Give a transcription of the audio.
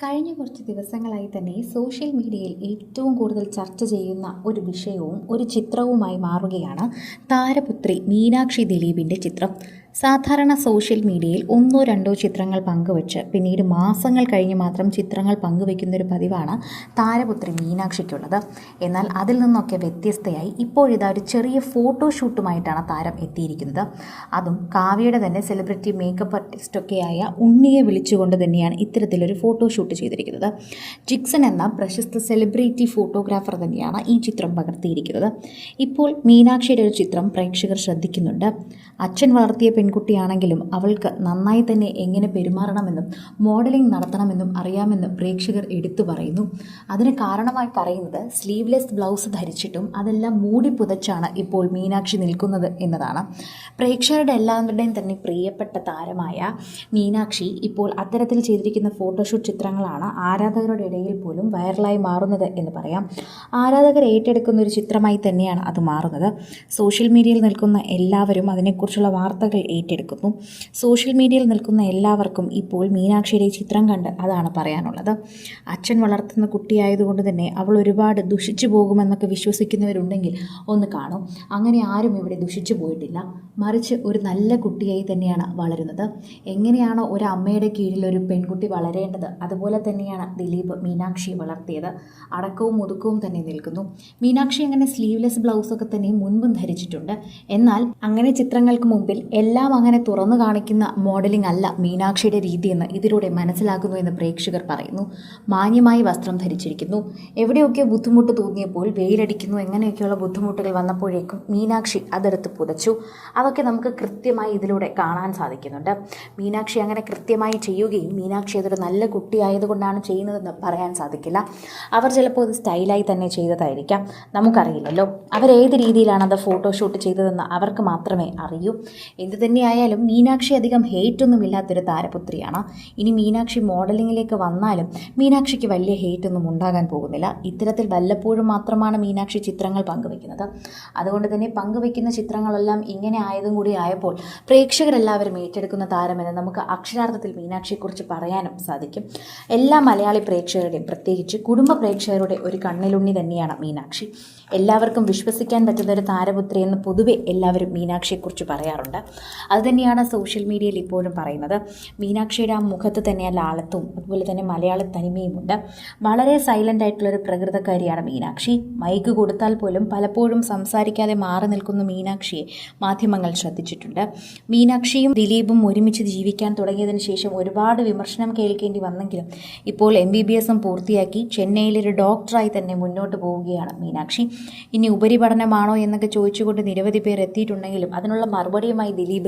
കഴിഞ്ഞ കുറച്ച് ദിവസങ്ങളായി തന്നെ സോഷ്യൽ മീഡിയയിൽ ഏറ്റവും കൂടുതൽ ചർച്ച ചെയ്യുന്ന ഒരു വിഷയവും ഒരു ചിത്രവുമായി മാറുകയാണ് താരപുത്രി മീനാക്ഷി ദിലീപിന്റെ ചിത്രം. സാധാരണ സോഷ്യൽ മീഡിയയിൽ ഒന്നോ രണ്ടോ ചിത്രങ്ങൾ പങ്കുവച്ച് പിന്നീട് മാസങ്ങൾ കഴിഞ്ഞ് മാത്രം ചിത്രങ്ങൾ പങ്കുവയ്ക്കുന്ന ഒരു പതിവാണ് താരപുത്രി മീനാക്ഷിക്കുള്ളത്. എന്നാൽ അതിൽ നിന്നൊക്കെ വ്യത്യസ്തയായി ഇപ്പോഴിതാ ഒരു ചെറിയ ഫോട്ടോഷൂട്ടുമായിട്ടാണ് താരം എത്തിയിരിക്കുന്നത്. അതും കാവ്യയുടെ തന്നെ സെലിബ്രിറ്റി മേക്കപ്പ് ആർട്ടിസ്റ്റൊക്കെയായ ഉണ്ണിയെ വിളിച്ചുകൊണ്ട് തന്നെയാണ് ഇത്തരത്തിലൊരു ഫോട്ടോഷൂട്ട് ചെയ്തിരിക്കുന്നത്. ജിക്സൺ എന്ന പ്രശസ്ത സെലിബ്രിറ്റി ഫോട്ടോഗ്രാഫർ തന്നെയാണ് ഈ ചിത്രം പകർത്തിയിരിക്കുന്നത്. ഇപ്പോൾ മീനാക്ഷിയുടെ ഒരു ചിത്രം പ്രേക്ഷകർ ശ്രദ്ധിക്കുന്നുണ്ട്. അച്ഛൻ വളർത്തിയ പെൺകുട്ടിയാണെങ്കിലും അവൾക്ക് നന്നായി തന്നെ എങ്ങനെ പെരുമാറണമെന്നും മോഡലിംഗ് നടത്തണമെന്നും അറിയാമെന്ന് പ്രേക്ഷകർ എടുത്തു പറയുന്നു. അതിന് കാരണമായി പറയുന്നത് സ്ലീവ്ലെസ് ബ്ലൗസ് ധരിച്ചിട്ടും അതെല്ലാം മൂടി പുതച്ചാണ് ഇപ്പോൾ മീനാക്ഷി നിൽക്കുന്നത് എന്നതാണ്. പ്രേക്ഷകരുടെ എല്ലാവരുടെയും തന്നെ പ്രിയപ്പെട്ട താരമായ മീനാക്ഷി ഇപ്പോൾ അത്തരത്തിൽ ചെയ്തിരിക്കുന്ന ഫോട്ടോഷൂട്ട് ചിത്രങ്ങളാണ് ആരാധകരുടെ ഇടയിൽ പോലും വൈറലായി മാറുന്നത് എന്ന് പറയാം. ആരാധകർ ഏറ്റെടുക്കുന്ന ഒരു ചിത്രമായി തന്നെയാണ് അത് മാറുന്നത്. സോഷ്യൽ മീഡിയയിൽ നിൽക്കുന്ന എല്ലാവരും അതിനെക്കുറിച്ചുള്ള വാർത്തകൾ ഏറ്റെടുക്കുന്നു. സോഷ്യൽ മീഡിയയിൽ നിൽക്കുന്ന എല്ലാവർക്കും ഇപ്പോൾ മീനാക്ഷിയുടെ ചിത്രം കണ്ട് അതാണ് പറയാനുള്ളത്. അച്ഛൻ വളർത്തുന്ന കുട്ടിയായതുകൊണ്ട് തന്നെ അവൾ ഒരുപാട് ദുഷിച്ചു പോകുമെന്നൊക്കെ വിശ്വസിക്കുന്നവരുണ്ടെങ്കിൽ ഒന്ന് കാണും. അങ്ങനെ ആരും ഇവിടെ ദുഷിച്ചു പോയിട്ടില്ല. മറിച്ച് ഒരു നല്ല കുട്ടിയായി തന്നെയാണ് വളരുന്നത്. എങ്ങനെയാണോ ഒരു അമ്മയുടെ കീഴിൽ ഒരു പെൺകുട്ടി വളരേണ്ടത് അതുപോലെ തന്നെയാണ് ദിലീപ് മീനാക്ഷി വളർത്തിയത്. അടക്കവും ഒതുക്കവും തന്നെ നിൽക്കുന്നു. മീനാക്ഷി അങ്ങനെ സ്ലീവ്ലെസ് ബ്ലൗസൊക്കെ തന്നെ മുൻപും ധരിച്ചിട്ടുണ്ട്. എന്നാൽ അങ്ങനെ ചിത്രങ്ങൾക്ക് മുമ്പിൽ എല്ലാം അങ്ങനെ തുറന്നു കാണിക്കുന്ന മോഡലിംഗ് അല്ല മീനാക്ഷിയുടെ രീതിയെന്ന് ഇതിലൂടെ മനസ്സിലാക്കുന്നു എന്ന് പ്രേക്ഷകർ പറയുന്നു. മാന്യമായി വസ്ത്രം ധരിച്ചിരിക്കുന്നു. എവിടെയൊക്കെ ബുദ്ധിമുട്ട് തോന്നിയപ്പോൾ വെയിലടിക്കുന്നു എങ്ങനെയൊക്കെയുള്ള ബുദ്ധിമുട്ടുകൾ വന്നപ്പോഴേക്കും മീനാക്ഷി അതെടുത്ത് പുതച്ചു. അതൊക്കെ നമുക്ക് കൃത്യമായി ഇതിലൂടെ കാണാൻ സാധിക്കുന്നുണ്ട്. മീനാക്ഷി അങ്ങനെ കൃത്യമായി ചെയ്യുകയും മീനാക്ഷി അതൊരു നല്ല കുട്ടിയായതുകൊണ്ടാണ് ചെയ്യുന്നതെന്ന് പറയാൻ സാധിക്കില്ല. അവർ ചിലപ്പോൾ അത് സ്റ്റൈലായി തന്നെ ചെയ്തതായിരിക്കാം. നമുക്കറിയില്ലല്ലോ. അവരേത് രീതിയിലാണ് അത് ഫോട്ടോഷൂട്ട് ചെയ്തതെന്ന് അവർക്ക് മാത്രമേ അറിയൂ. എന്തു തന്നെയായാലും മീനാക്ഷി അധികം ഹേറ്റ് ഒന്നും ഇല്ലാത്തൊരു താരപുത്രിയാണ്. ഇനി മീനാക്ഷി മോഡലിങ്ങിലേക്ക് വന്നാലും മീനാക്ഷിക്ക് വലിയ ഹേറ്റ് ഒന്നും ഉണ്ടാകാൻ പോകുന്നില്ല. ഇത്തരത്തിൽ വല്ലപ്പോഴും മാത്രമാണ് മീനാക്ഷി ചിത്രങ്ങൾ പങ്കുവെക്കുന്നത് അതുകൊണ്ട് തന്നെ പങ്കുവെക്കുന്ന ചിത്രങ്ങളെല്ലാം ഇങ്ങനെ ആയതും കൂടി ആയപ്പോൾ പ്രേക്ഷകരെല്ലാവരും ഏറ്റെടുക്കുന്ന താരമെന്ന് നമുക്ക് അക്ഷരാർത്ഥത്തിൽ മീനാക്ഷിയെക്കുറിച്ച് പറയാനും സാധിക്കും. എല്ലാ മലയാളി പ്രേക്ഷകരുടെയും പ്രത്യേകിച്ച് കുടുംബ പ്രേക്ഷകരുടെ ഒരു കണ്ണിലുണ്ണി തന്നെയാണ് മീനാക്ഷി. എല്ലാവർക്കും വിശ്വസിക്കാൻ പറ്റുന്ന ഒരു താരപുത്രി എന്ന് പൊതുവെ എല്ലാവരും മീനാക്ഷിയെക്കുറിച്ച് പറയാറുണ്ട്. അതുതന്നെയാണ് സോഷ്യൽ മീഡിയയിൽ ഇപ്പോഴും പറയുന്നത്. മീനാക്ഷിയുടെ ആ മുഖത്ത് തന്നെ ലാളത്തും അതുപോലെ തന്നെ മലയാള തനിമയുമുണ്ട്. വളരെ സൈലന്റ് ആയിട്ടുള്ളൊരു പ്രകൃതക്കാരിയാണ് മീനാക്ഷി. മൈക്ക് കൊടുത്താൽ പോലും പലപ്പോഴും സംസാരിക്കാതെ മാറി നിൽക്കുന്ന മീനാക്ഷിയെ മാധ്യമങ്ങൾ ശ്രദ്ധിച്ചിട്ടുണ്ട്. മീനാക്ഷിയും ദിലീപും ഒരുമിച്ച് ജീവിക്കാൻ തുടങ്ങിയതിന് ശേഷം ഒരുപാട് വിമർശനം കേൾക്കേണ്ടി വന്നെങ്കിലും ഇപ്പോൾ എം ബി ബി എസും പൂർത്തിയാക്കി ചെന്നൈയിലൊരു ഡോക്ടറായി തന്നെ മുന്നോട്ട് പോവുകയാണ് മീനാക്ഷി. ഇനി ഉപരിപഠനമാണോ എന്നൊക്കെ ചോദിച്ചുകൊണ്ട് നിരവധി പേർ എത്തിയിട്ടുണ്ടെങ്കിലും അതിനുള്ള മറുപടിയുമായി ദിലീപ്